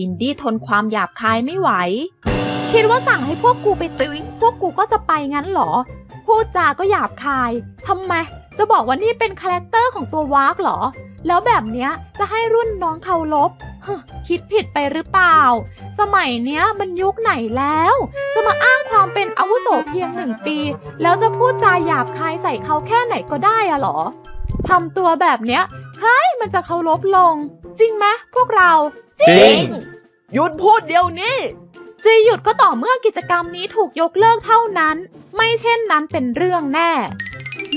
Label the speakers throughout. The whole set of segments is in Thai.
Speaker 1: อินดี้ทนความหยาบคายไม่ไหว คิดว่าสั่งให้พวกกูไปตึงพวกกูก็จะไปงั้นเหรอ พูดจาก็หยาบคายทำไม จะบอกว่านี่เป็นคาแรคเตอร์ของตัววากเหรอ แล้วแบบเนี้ยจะให้รุ่นน้องเคารพคิดผิดไปหรือเปล่า สมัยเนี้ยมันยุคไหนแล้ว จะมาอ้างความเป็นอาวุโสเพียงหนึ่งปี แล้วจะพูดจาหยาบคายใส่เขาแค่ไหนก็ได้อะหรอทำตัวแบบเนี้ยใครมันจะเคารพลง จริงไหมพวกเรา
Speaker 2: จริง
Speaker 3: หยุดพูดเดี๋ยวนี้
Speaker 1: จะหยุดก็ต่อเมื่อกิจกรรมนี้ถูกยกเลิกเท่านั้น ไม่เช่นนั้นเป็นเรื่องแน่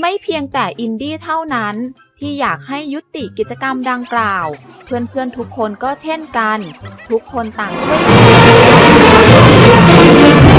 Speaker 1: ไม่เพียงแต่อินดี้เท่านั้น ที่อยากให้ยุติกิจกรรมดังกล่าว เพื่อนๆทุกคนก็เช่นกัน ทุกคนต่างช่วยกัน